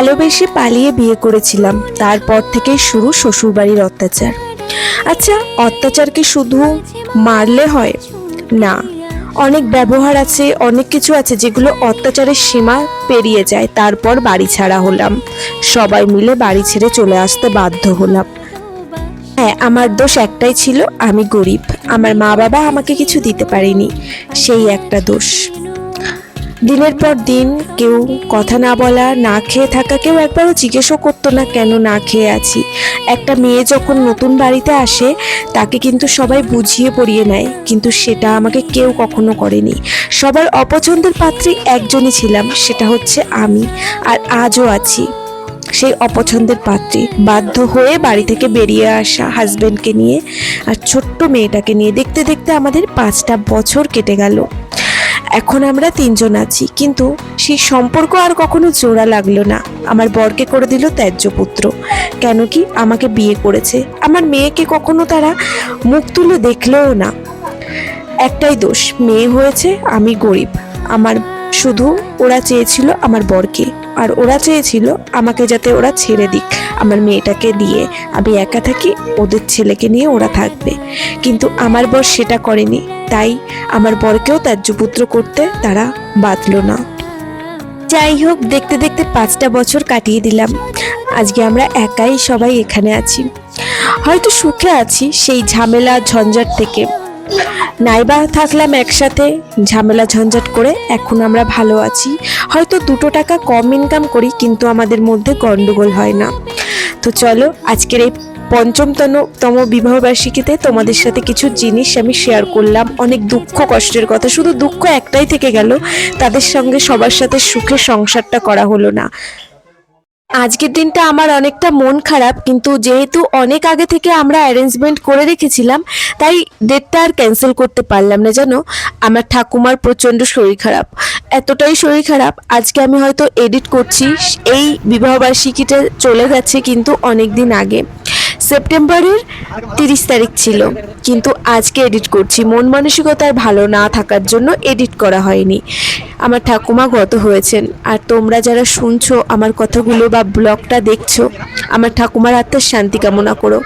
ভালোবেসে পালিয়ে বিয়ে করেছিলাম। তারপর থেকে শুরু শ্বশুরবাড়ির অত্যাচার। আচ্ছা অত্যাচার কি শুধু মারলে হয়? না। অনেক ব্যবহার আছে, অনেক কিছু আছে যেগুলো অত্যাচারের সীমা পেরিয়ে যায়, তারপর বাড়ি ছাড়া হলাম। সবাই মিলে বাড়ি ছেড়ে চলে আসতে বাধ্য হলাম। হ্যাঁ আমার দোষ একটাই ছিল, আমি গরিব। আমার মা বাবা আমাকে কিছু দিতে পারেনি। সেই একটা দোষ। দিনের পর দিন কেউ কথা না বলা, না খেয়ে থাকা, কেউ একবারও জিজ্ঞেসও করতো না, কেন না খেয়ে আছি? একটা মেয়ে যখন নতুন বাড়িতে আসে, তাকে কিন্তু সবাই বুঝিয়ে পড়িয়ে নেয়, কিন্তু সেটা আমাকে কেউ কখনো করেনি। সবার অপছন্দের পাত্রী একজনই ছিলাম, সেটা হচ্ছে আমি, আর আজও আছি। সেই অপছন্দের পাত্রী, বাধ্য হয়ে বাড়ি থেকে বেরিয়ে আসা হাজবেন্ডকে নিয়ে, আর ছোট্ট মেয়েটাকে নিয়ে দেখতে দেখতে আমাদের পাঁচটা বছর কেটে গেল। এখন আমরা তিনজন আছি, কিন্তু সেই সম্পর্ক আর কখনো জোড়া লাগল না। আমার বরকে করে দিল ত্যায্য পুত্র। কেন কি আমাকে বিয়ে করেছে। আমার মেয়েকে কখনো তারা মুখ তুলে দেখলেও না। একটাই দোষ, মেয়ে হয়েছে, আমি গরিব। আমার, শুধু ওরা চেয়েছিল আমার বরকে। আর ওরা চেয়েছিল আমাকে যাতে ওরা ছেড়ে দিক, আমার মেয়েটাকে দিয়ে। আমি একা থাকি, ওদের ছেলেকে নিয়ে ওরা থাকবে। কিন্তু আমার বর সেটা করেনি, তাই আমার বরকেও ত্যায্যপুত্র করতে তারা বাঁধলো না। যাই হোক, দেখতে দেখতে পাঁচটা বছর কাটিয়ে দিলাম। আজকে আমরা একাই সবাই এখানে আছি। হয়তো সুখে আছি সেই ঝামেলা ঝঞ্ঝাট থেকে। নাইবা থাকলাম একসাথে, ঝামেলা ঝঞ্ঝাট করে এখন আমরা ভালো আছি। হয়তো দুটো টাকা কম ইনকাম করি, কিন্তু আমাদের মধ্যে গন্ডগোল হয় না। তো চলো, আজকের এই পঞ্চমতম তম বিবাহবার্ষিকীতে তোমাদের সাথে কিছু জিনিস আমি শেয়ার করলাম। অনেক দুঃখ, কষ্টের কথা। শুধু দুঃখ একটাই থেকে গেল। তাদের সঙ্গে সবার সাথে সুখে সংসারটা করা হলো না। আজকের দিনটা আমার অনেকটা মন খারাপ, কিন্তু যেহেতু অনেক আগে থেকে আমরা অ্যারেঞ্জমেন্ট করে রেখেছিলাম, তাই ডেটটা আর ক্যান্সেল করতে পারলাম না জানো? আমার ঠাকুমার প্রচণ্ড শরীর খারাপ। এতটাই শরীর খারাপ, আজকে আমি হয়তো এডিট করছি, এই বিবাহবার্ষিকীটা চলে গেছে কিন্তু অনেক দিন আগে। সেপ্টেম্বরের তিরিশ তারিখ ছিল। কিন্তু আজকে এডিট করছি। মন মানসিকতার ভালো না থাকার জন্য এডিট করা হয়নি। আমার ঠাকুমা গত হয়েছেন। আর তোমরা যারা শুনছো আমার কথাগুলো বা ব্লগটা দেখছ, আমার ঠাকুমার আত্মার শান্তি কামনা করো।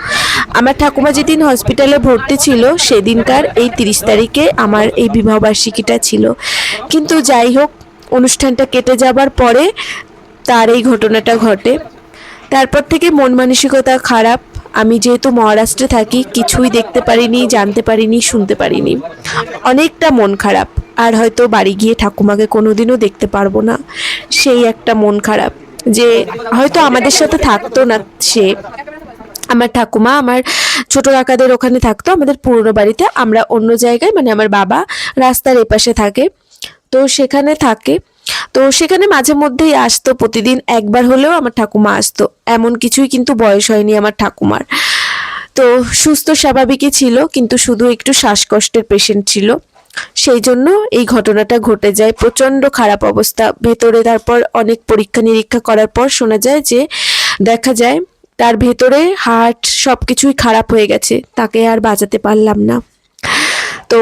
আমার ঠাকুমা যেদিন হসপিটালে ভর্তি ছিল, সেদিনকার এই তিরিশ তারিখে আমার এই বিবাহবার্ষিকীটা ছিল। কিন্তু যাই হোক, অনুষ্ঠানটা কেটে যাবার পরে তার এই ঘটনাটা ঘটে। তারপর থেকে মন মানসিকতা খারাপ। আমি যেহেতু মহারাষ্ট্রে থাকি, কিছুই দেখতে পারিনি, জানতে পারিনি, শুনতে পারিনি। অনেকটা মন খারাপ, আর হয়তো বাড়ি গিয়ে ঠাকুমাকে কোনোদিনও দেখতে পারব না। সেই একটা মন খারাপ যে হয়তো আমাদের সাথে থাকতো না সে। আমার ঠাকুমা, আমার ছোট কাকাদের ওখানে থাকতো, আমাদের পুরনো বাড়িতে। আমরা অন্য জায়গায় মানে আমার বাবা রাস্তার এপাশে থাকে। তো সেখানে থাকে। তো সেখানে মাঝে মধ্যেই আসতো, প্রতিদিন একবার হলেও আমার ঠাকুমা আসতো। এমন কিছুই কিন্তু বয়স হয়নি আমার ঠাকুমার। তো সুস্থ স্বাভাবিকই ছিল, কিন্তু শুধু একটু শ্বাসকষ্টের পেশেন্ট ছিল। সেই জন্য এই ঘটনাটা ঘটে যায়। প্রচণ্ড খারাপ অবস্থা। ভেতরে তারপর অনেক পরীক্ষা নিরীক্ষা করার পর শোনা যায় যে, দেখা যায় তার ভেতরে হার্ট সব কিছুই খারাপ হয়ে গেছে। তাকে আর বাঁচাতে পারলাম না। তো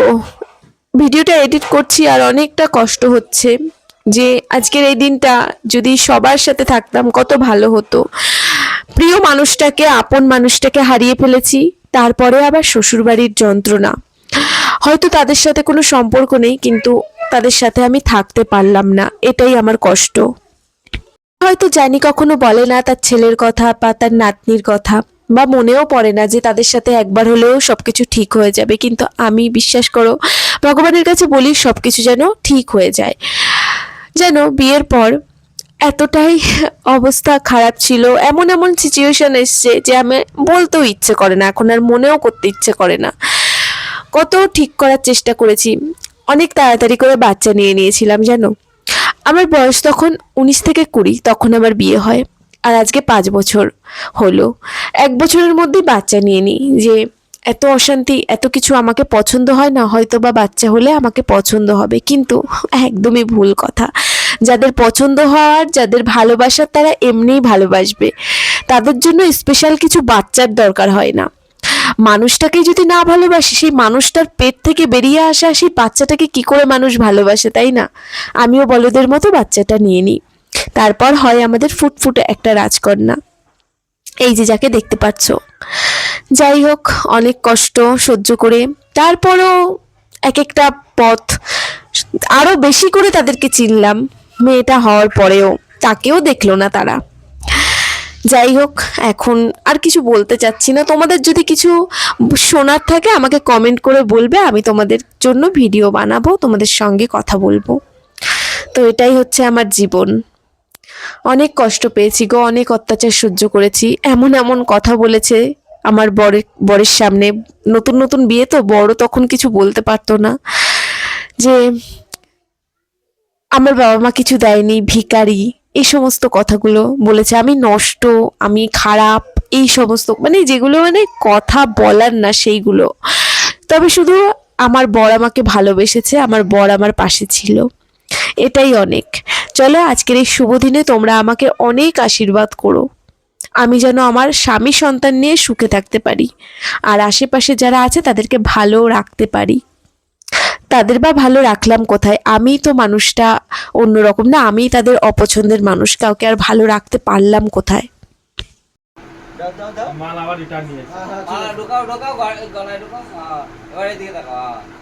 ভিডিওটা এডিট করছি আর অনেকটা কষ্ট হচ্ছে। যে আজকের এই দিনটা যদি সবার সাথে থাকতাম, কত ভালো হতো। প্রিয় মানুষটাকে, আপন মানুষটাকে হারিয়ে ফেলেছি, তারপরে আবার শ্বশুরবাড়ির যন্ত্রণা। হয়তো তাদের সাথে কোনো সম্পর্ক নেই, কিন্তু তাদের সাথে আমি থাকতে পারলাম না, এটাই আমার কষ্ট। হয়তো জানি কখনো বলে না তার ছেলের কথা বা তার নাতনির কথা, বা মনেও পড়ে না যে তাদের সাথে একবার হলেও সবকিছু ঠিক হয়ে যাবে, কিন্তু আমি বিশ্বাস করো, ভগবানের কাছে বলি সবকিছু যেন ঠিক হয়ে যায়। যেন বিয়ের পর এতটাই অবস্থা খারাপ ছিল, এমন এমন সিচুয়েশন এসছে যে আমি বলতেও ইচ্ছে করে না, এখন আর মনেও করতে ইচ্ছে করে না। কত ঠিক করার চেষ্টা করেছি, অনেক তাড়াতাড়ি করে বাচ্চা নিয়ে নিয়েছিলাম, জানো? আমার বয়স তখন উনিশ থেকে কুড়ি, তখন আমার বিয়ে হয়। আর আজকে পাঁচ বছর হলো। এক বছরের মধ্যেই বাচ্চা নিয়ে নিই, যে এত অশান্তি, এত কিছু আমাকে পছন্দ হয় না হয়তো বা বাচ্চা হলে আমাকে পছন্দ হবে। কিন্তু একদমই ভুল কথা। যাদের পছন্দ হওয়ার, যাদের ভালোবাসার তারা এমনিই ভালোবাসবে। তাদের জন্য স্পেশাল কিছু বাচ্চার দরকার হয় না। মানুষটাকে যদি না ভালোবাসে, সেই মানুষটার পেট থেকে বেরিয়ে আসা সেই বাচ্চাটাকে কি করে মানুষ ভালোবাসে, তাই না? আমিও বলদের মতো বাচ্চাটা নিয়ে নিই। তারপর হয় আমাদের ফুটফুটে একটা রাজকন্যা। এই যে যাকে দেখতে পাচ্ছ যাই হোক, অনেক কষ্ট সহ্য করে, তারপরও এক একটা পথ আরও বেশি করে তাদেরকে চিনলাম। মেয়েটা হওয়ার পরেও তাকেও দেখল না তারা। যাই হোক, এখন আর কিছু বলতে চাচ্ছি না। তোমাদের যদি কিছু শোনার থাকে, আমাকে কমেন্ট করে বলবে, আমি তোমাদের জন্য ভিডিও বানাবো, তোমাদের সঙ্গে কথা বলব। তো এটাই হচ্ছে আমার জীবন। অনেক কষ্ট পেয়েছি গো, অনেক অত্যাচার সহ্য করেছি। এমন এমন কথা বলেছে আমার বরের বরের সামনে। নতুন নতুন বিয়ে তো, বড় তখন কিছু বলতে পারতো না। যে আমার বাবা মা কিছু দেয়নি, ভিখারি, এই সমস্ত কথাগুলো বলেছে। আমি নষ্ট, আমি খারাপ, এই সমস্ত মানে যেগুলো মানে কথা বলার না সেইগুলো। তবে শুধু আমার বর আমাকে ভালোবেসেছে, আমার বর আমার পাশে ছিল। এটাই অনেক চলো আজকের এই শুভ দিনে তোমরা আমাকে অনেক আশীর্বাদ করো আমি যেন আমার স্বামী সন্তান নিয়ে সুখে থাকতে পারি আর আশেপাশে যারা আছে তাদেরকে ভালো রাখতে পারি তাদের বা ভালো রাখলাম কোথায় আমি তো মানুষটা অন্যরকম না আমি তাদের অপছন্দের মানুষ কাউকে আর ভালো রাখতে পারলাম কোথায় দাও দাও দাও মাল আবার রিটার্ন নিয়ে। হ্যাঁ হ্যাঁ মালা ঢোকাও ঢোকাও গলায় ঢোকাও হ্যাঁ। এবার তাকাও হ্যাঁ। হুম।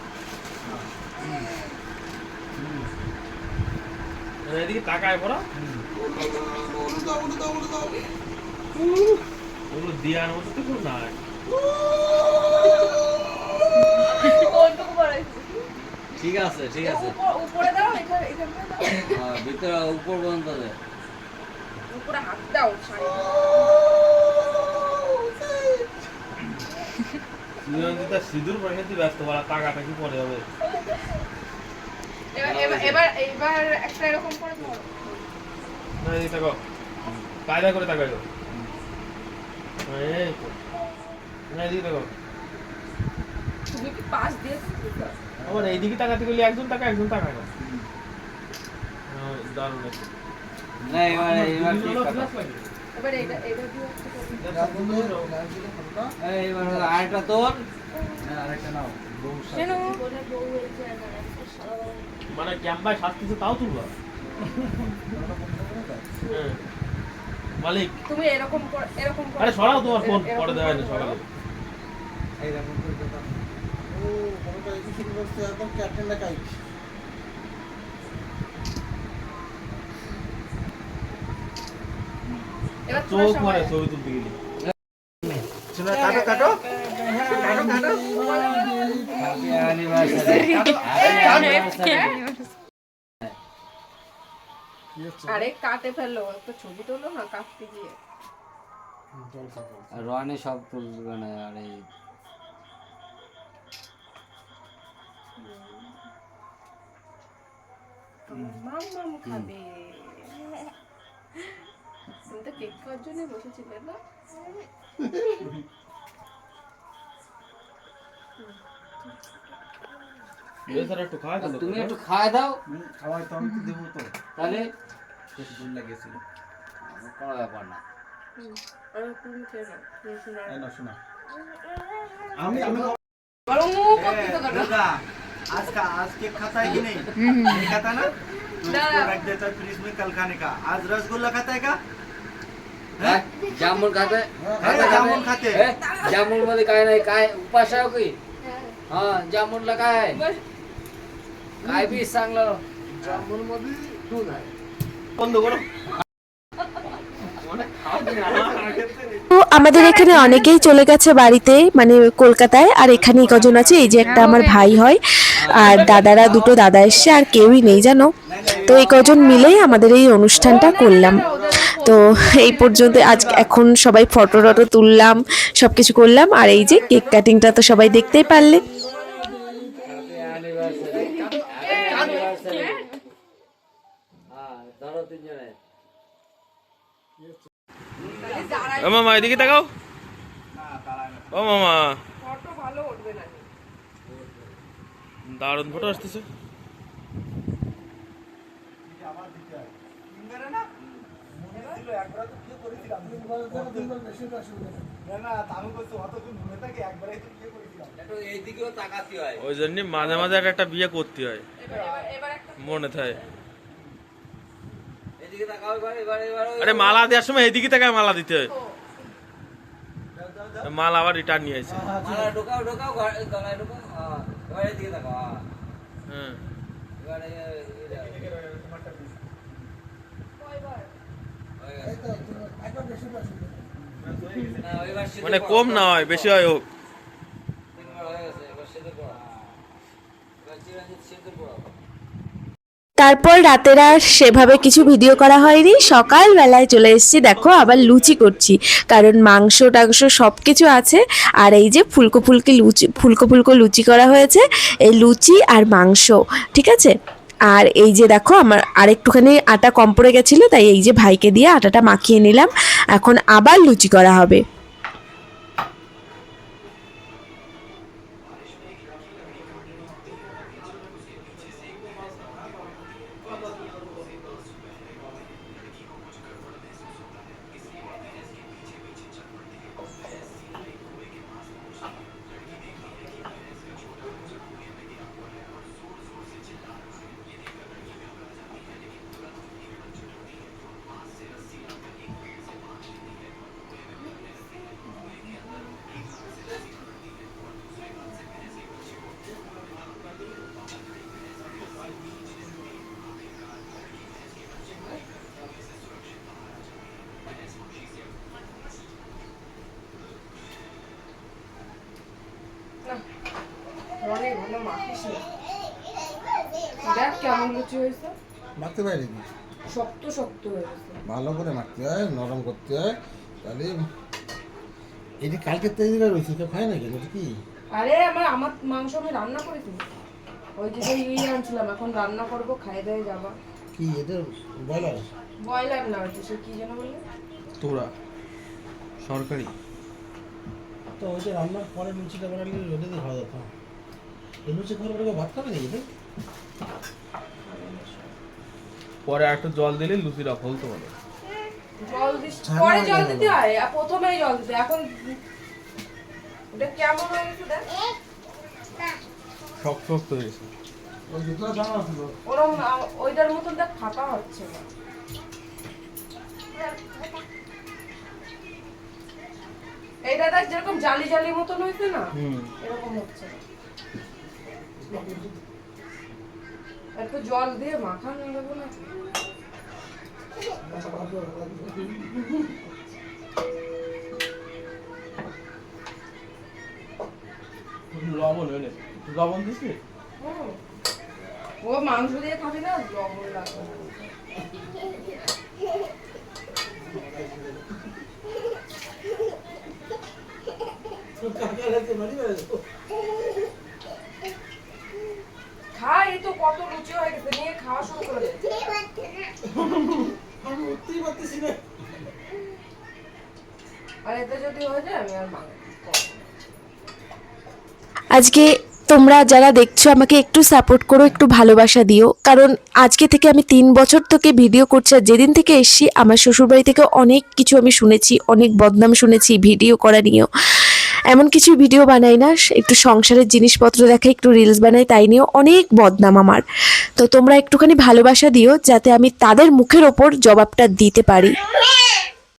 এদিকে তাকায় পড়া। ওগুলো দেওয়ার ঠিক আছে ঠিক আছে। হ্যাঁ, ভিতরে উপর সিঁদুর পরে ব্যস্ত করা টাকাটা কি পরে হবে? কায়দা করে তাকাই দাও দিয়ে আবার এইদিকে তাকাতে গেলে একজন তাকা একজন তাকায় দারুণ এবার এবার কি কথা। এবার আরেকটা তোর। হ্যাঁ, আরেকটা নাও। বউ বউ এর মানে ক্যাম্পায় সাজতেছে তাও তুলবা। হ্যাঁ। মালিক। তুমি এরকম এরকম আরে সরাও তোমার ফোন পরে দেওয়া হয়নি সকালে। ধরো। এই দেখো। ও ফটোটা এই শুরু করতে একদম ক্যাপ্টেন লাগাই চোখ মারে ছবি তুলতে গেলে। কাটো কাটো। কাটো আরে কাটে ফেলল তো ছবি তোলো না কাটতে গিয়ে। রনি সব তুলবে না আরে মাম মাম খাবে। তুমি তো কেক খাওয়ার জন্য বসেছিলে না? একটু খাওয়া গেল তুমি একটু খাওয়া দাও খাওয়াই তো আমি তো দেবো তো তাহলে বেশ দূর লাগিয়েছিল কোনো ব্যাপার না এই নাও, শোনো। আমি আমি বরং মুখ করতে তো কেন? दुर्गा आज का आज केक खाता है कि नहीं नहीं खाता ना तो ना। इसको रख देता है फ्रिज में कल खाने का आज रसगुल्ला खाता है का काय जामुन खाते हे, जामुन खाते. हे, जामुन मध्ये काय नाही काय उपास आहे की हा जामुनला काय आहे बस. काय बी चांगलं বন্ধ করো অনেক খাওয়া দিন আমার তো আমাদের এখানে অনেকেই চলে গেছে বাড়িতে মানে কলকাতায় আর এখানেই কজন আছে এই যে একটা আমার ভাই হয় আর দাদারা দুটো দাদা এসছে আর কেউই নেই জানো তো এই কজন মিলেই আমাদের এই অনুষ্ঠানটা করলাম তো এই পর্যন্ত আজ এখন সবাই ফটো টটো তুললাম সব কিছু করলাম আর এই যে কেক কাটিংটা তো সবাই দেখতেই পারলে ও মামা এদিকে তাকাও। ও মামা। ফটো ভালো উঠবে না দারুণ ফটো আসতেছে। মনে হয়। ওই জন্য মাঝে মাঝে একটা একটা বিয়ে করতে হয়। এবার এবার এবার একটা মনে থাকে এদিকে তাকাও এবার এবার এবার ওই- আরে মালা দেওয়ার সময় এদিকে তাকায় মালা দিতে হয় মাল আবার রিটার্ন নিয়ে আসে মালা ঢোকাও ঢোকাও গলায় ঢোকাও হ্যাঁ এবার এদিকে তাকাও হ্যাঁ হ্যাঁ এবার এই- এই- এই- কয়বার হয়ে গেছে। না, এবার সিধে মানে কম না হয় বেশি হয় হোক তিনবার হয়ে গেছে, এবার সিধে পড়ো। এবার চিরঞ্জিত সিধে পড়ো। তারপর রাতের আর সেভাবে কিছু ভিডিও করা হয়নি। সকালবেলায় চলে এসেছি, দেখো আবার লুচি করছি। কারণ মাংস, টাংস সব কিছু আছে। আর এই যে ফুলকো ফুলকি লুচি, ফুলকো ফুলকো লুচি করা হয়েছে, এই লুচি আর মাংস, ঠিক আছে? আর এই যে দেখো আমার আরেকটুখানি আটা কম পড়ে গেছিল, তাই এই যে ভাইকে দিয়ে আটাটা মাখিয়ে নিলাম। এখন আবার লুচি করা হবে। অনেক ভালো মাখিস না। দেখ কেমন লুচি হয়েছে। মারতে পারি শক্ত শক্ত হয়েছে। ভালো করে মারতে হয় নরম করতে হয় তাহলে এটি কালকে তৈরি রয়েছে কেউ খায় নাকি এটা কি? আরে আমার আমার মাংস আমি রান্না করেছি। ওই যে সেই ইয়ে আনছিলাম এখন রান্না করব খাই দাই যাবা। কি এটা বয়লার ব্রয়লার না হচ্ছে সে কি যেন বললে তোরা সরকারি। তো ওইটা রান্নার পরে লুচিটা বানালে রোদে দিয়ে খাওয়া যেত। লুচি খাওয়ার পরে ভাত খাবে নাকি? পরে একটু জল দিলে লুচিটা ফলতে পারে জল দিস পরে জল দিতে হয় আর প্রথমেই জল দিতে এখন ওটা কেমন হয়ে গেছে দেখ। শক্ত শক্ত হয়েছে। ওরম ওইটার মতন দেখ ফাটা হচ্ছে। না এইটা দেখ যেরকম জালি জালি মতন হয়েছে না হুম। এরকম হচ্ছে। না একটু জল দিয়ে মাখানো দেবো না? লবণ এনে লবণ দিছি ও মাংস দিয়ে খাবি না লবণ লাগবে তো কত লুচি হয়ে গেছে নিয়ে খাওয়া শুরু করে আমি উঠতেই পারতেছি না। আর এতে যদি হয়ে যায় আমি আর মাংস আজকে তোমরা যারা দেখছ আমাকে একটু সাপোর্ট করো একটু ভালোবাসা দিও। কারণ আজকে থেকে আমি তিন বছর থেকে ভিডিও করছি আর যেদিন থেকে এসছি আমার শ্বশুরবাড়ি থেকে অনেক কিছু আমি শুনেছি অনেক বদনাম শুনেছি ভিডিও করা নিয়েও। এমন কিছু ভিডিও বানাই না একটু সংসারের জিনিসপত্র দেখে, একটু রিলস বানাই, তাই নিয়েও অনেক বদনাম আমার। তো তোমরা একটুখানি ভালোবাসা দিও, যাতে আমি তাদের মুখের ওপর জবাবটা দিতে পারি।